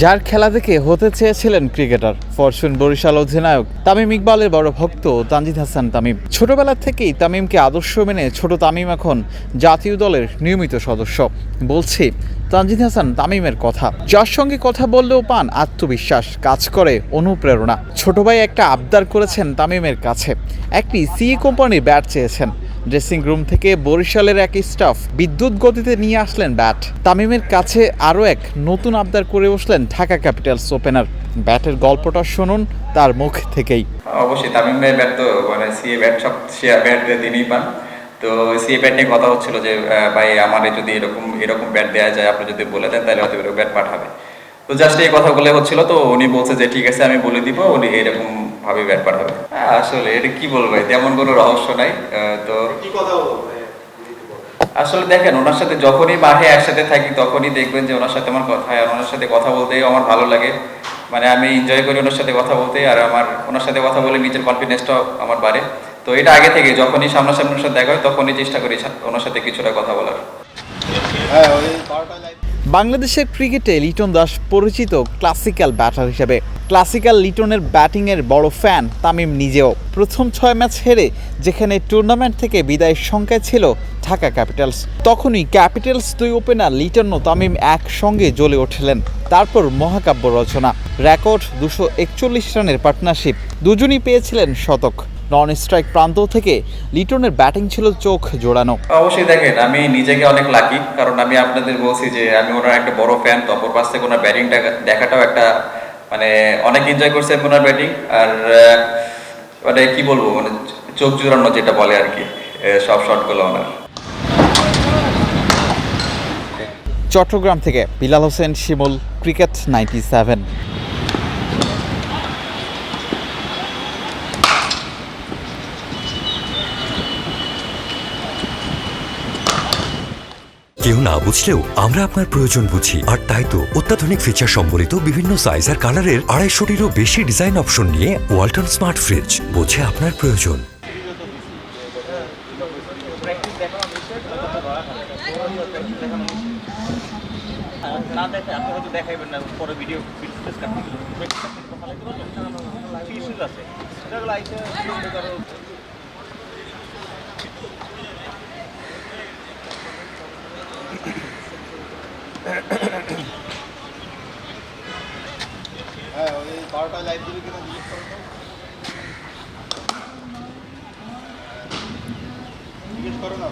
যার খেলা দেখে হতে চেয়েছিলেন ক্রিকেটার ফরচুন বরিশাল অধিনায়ক তামিম ইকবালের বড় ভক্ত তানজিদ হাসান তামিম। ছোটবেলা থেকেই তামিমকে আদর্শ মেনে ছোট তামিম এখন জাতীয় দলের নিয়মিত সদস্য। বলছি, তানজিদ হাসান তামিমের কথা। যার সঙ্গে কথা বললেও পান আত্মবিশ্বাস, কাজ করে অনুপ্রেরণা। ছোট ভাই একটা আবদার করেছেন তামিমের কাছে। একটি সি কোম্পানির ব্যাট চেয়েছেন। ড্রেসিং রুম থেকে বরিশালের এক স্টাফ বিদ্যুৎ গতিতে নিয়ে আসলেন ব্যাট। তামিমের কাছে আরও এক নতুন আবদার করে বসলেন ঢাকা ক্যাপিটালস ওপেনার। ব্যাটের গল্পটা শুনুন তার মুখ থেকেই। অবশ্যই তামিম ভাই ব্যাট তো মানে সিএ ব্যাট সব শেয়ার ব্যাট তিনিই পান। তো সিএ ব্যাট নিয়ে কথা হচ্ছিল যে ভাই, আমারে যদি এরকম এরকম ব্যাট দেওয়া যায়, আপনি যদি বলে দেন, তাহলে হয়তো ব্যাট পাঠাবে। তো জাস্ট এই কথাগুলো হচ্ছিল, তো উনি বলছে যে, ঠিক আছে, আমি বলে দিব। উনি এরকম ভাবে ব্যাট পাঠাবে হ্যাঁ, আসলে এটা কি বলব তেমন কোনো রহস্য নাই তো আসলে দেখেন ওনার সাথে যখনই মাঠে একসাথে থাকি তখনই দেখবেন যে ওনার সাথে আমার কথা হয় আর ওনার সাথে কথা বলতেই আমার ভালো লাগে। মানে আমি এনজয় করি ওনার সাথে কথা বলতে আর আমার ওনার সাথে কথা বলে নিজের কনফিডেন্সটাও আমার বাড়ে। তো এটা আগে থেকে যখনই সামনাসামনি ওনার সাথে দেখা হয় তখনই চেষ্টা করি সা- ওনার সাথে কিছুটা কথা বলার। বাংলাদেশের ক্রিকেটে লিটন দাস পরিচিত ক্লাসিক্যাল ব্যাটার হিসেবে। ক্লাসিক্যাল লিটনের ব্যাটিংয়ের বড় ফ্যান তামিম নিজেও। প্রথম ছয় ম্যাচ হেরে, যেখানে টুর্নামেন্ট থেকে বিদায়ের সংখ্যায় ছিল ঢাকা ক্যাপিটালস। তখনই ক্যাপিটালস দুই ওপেনার লিটন ও তামিম একসঙ্গে জ্বলে উঠলেন তারপর মহাকাব্য রচনা। রেকর্ড দুশো একচল্লিশ রানের পার্টনারশিপ। দুজনই পেয়েছিলেন শতক। নন স্ট্রাইক প্রান্ত থেকে লিটনের ব্যাটিং ছিল চোখ জোড়ানো। অবশ্যই দেখেন আমি নিজেকে অনেক লাকি কারণ আমি আপনাদের বলছি যে আমি ওনার একটা বড় ফ্যান তো অপর পাশ থেকে ওনার ব্যাটিংটা দেখাটাও একটা মানে অনেক এনজয় করছে ওনার ব্যাটিং আর মানে কি বলব মানে চোখ জোড়ানো যেটা বলে আর কি সব শটগুলো ওনার। চট্টগ্রাম থেকে Bilal Hossain Shimul cricket ninety seven. কেউ না বুঝলেও আমরা আপনার প্রয়োজন বুঝি। আর তাই তো অত্যাধুনিক ফিচার সম্বলিত বিভিন্ন সাইজ আর কালারের আড়াইশোটিরও বেশি ডিজাইন অপশন নিয়ে ওয়ালটন স্মার্ট ফ্রিজ বোঝে আপনার প্রয়োজন। না দেখে আপনি হয়তো দেখাইবেন না পরে ভিডিও ইস্যুজ আছে হ্যাঁ ওই বারোটা লাইভ দিবে কিনা জিজ্ঞেস করো জিজ্ঞেস করো না।